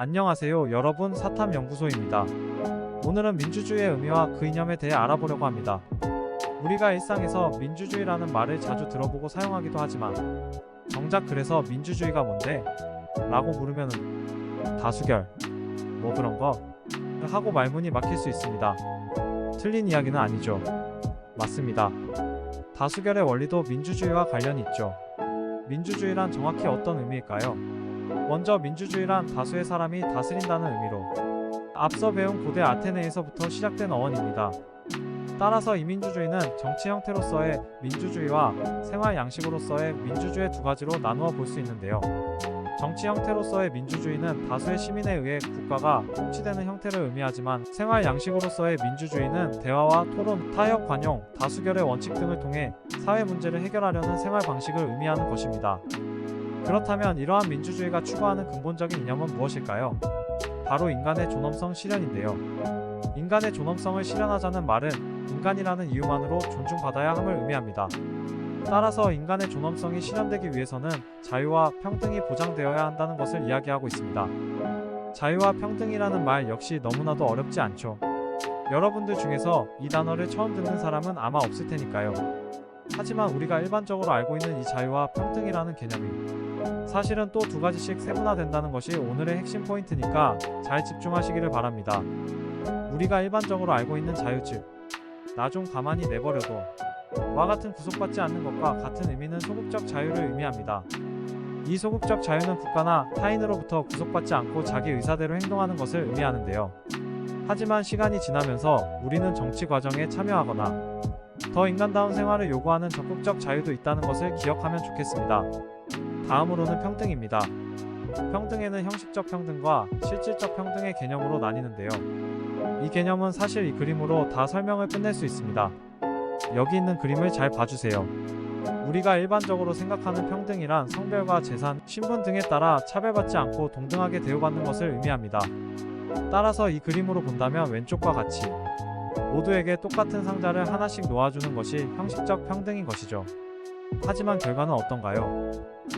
안녕하세요 여러분 사탐연구소입니다. 오늘은 민주주의의 의미와 그 이념에 대해 알아보려고 합니다. 우리가 일상에서 민주주의라는 말을 자주 들어보고 사용하기도 하지만 정작 그래서 민주주의가 뭔데? 라고 물으면은 다수결 뭐 그런 거 하고 말문이 막힐 수 있습니다. 틀린 이야기는 아니죠. 맞습니다. 다수결의 원리도 민주주의와 관련이 있죠. 민주주의란 정확히 어떤 의미일까요? 먼저 민주주의란 다수의 사람이 다스린다는 의미로 앞서 배운 고대 아테네에서부터 시작된 어원입니다. 따라서 이 민주주의는 정치 형태로서의 민주주의와 생활 양식으로서의 민주주의 두 가지로 나누어 볼 수 있는데요. 정치 형태로서의 민주주의는 다수의 시민에 의해 국가가 통치되는 형태를 의미하지만 생활 양식으로서의 민주주의는 대화와 토론, 타협 관용, 다수결의 원칙 등을 통해 사회 문제를 해결하려는 생활 방식을 의미하는 것입니다. 그렇다면 이러한 민주주의가 추구하는 근본적인 이념은 무엇일까요? 바로 인간의 존엄성 실현인데요. 인간의 존엄성을 실현하자는 말은 인간이라는 이유만으로 존중받아야 함을 의미합니다. 따라서 인간의 존엄성이 실현되기 위해서는 자유와 평등이 보장되어야 한다는 것을 이야기하고 있습니다. 자유와 평등이라는 말 역시 너무나도 어렵지 않죠. 여러분들 중에서 이 단어를 처음 듣는 사람은 아마 없을 테니까요. 하지만 우리가 일반적으로 알고 있는 이 자유와 평등이라는 개념이 사실은 또 두 가지씩 세분화된다는 것이 오늘의 핵심 포인트니까 잘 집중하시기를 바랍니다. 우리가 일반적으로 알고 있는 자유 즉, 나 좀 가만히 내버려둬. 와 같은 구속받지 않는 것과 같은 의미는 소극적 자유를 의미합니다. 이 소극적 자유는 국가나 타인으로부터 구속받지 않고 자기 의사대로 행동하는 것을 의미하는데요. 하지만 시간이 지나면서 우리는 정치 과정에 참여하거나 더 인간다운 생활을 요구하는 적극적 자유도 있다는 것을 기억하면 좋겠습니다. 다음으로는 평등입니다. 평등에는 형식적 평등과 실질적 평등의 개념으로 나뉘는데요. 이 개념은 사실 이 그림으로 다 설명을 끝낼 수 있습니다. 여기 있는 그림을 잘 봐주세요. 우리가 일반적으로 생각하는 평등이란 성별과 재산, 신분 등에 따라 차별받지 않고 동등하게 대우받는 것을 의미합니다. 따라서 이 그림으로 본다면 왼쪽과 같이 모두에게 똑같은 상자를 하나씩 놓아주는 것이 형식적 평등인 것이죠. 하지만 결과는 어떤가요?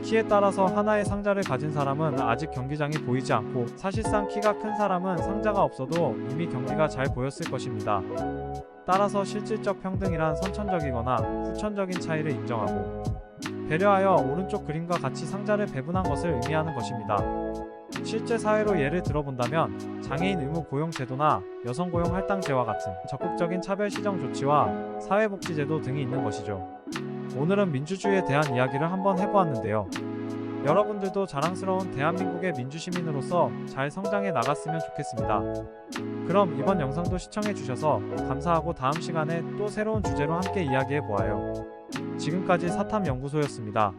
키에 따라서 하나의 상자를 가진 사람은 아직 경기장이 보이지 않고 사실상 키가 큰 사람은 상자가 없어도 이미 경기가 잘 보였을 것입니다. 따라서 실질적 평등이란 선천적이거나 후천적인 차이를 인정하고 배려하여 오른쪽 그림과 같이 상자를 배분한 것을 의미하는 것입니다. 실제 사회로 예를 들어본다면 장애인 의무 고용 제도나 여성 고용 할당제와 같은 적극적인 차별 시정 조치와 사회복지제도 등이 있는 것이죠. 오늘은 민주주의에 대한 이야기를 한번 해보았는데요. 여러분들도 자랑스러운 대한민국의 민주시민으로서 잘 성장해 나갔으면 좋겠습니다. 그럼 이번 영상도 시청해주셔서 감사하고 다음 시간에 또 새로운 주제로 함께 이야기해 보아요. 지금까지 사탐연구소였습니다.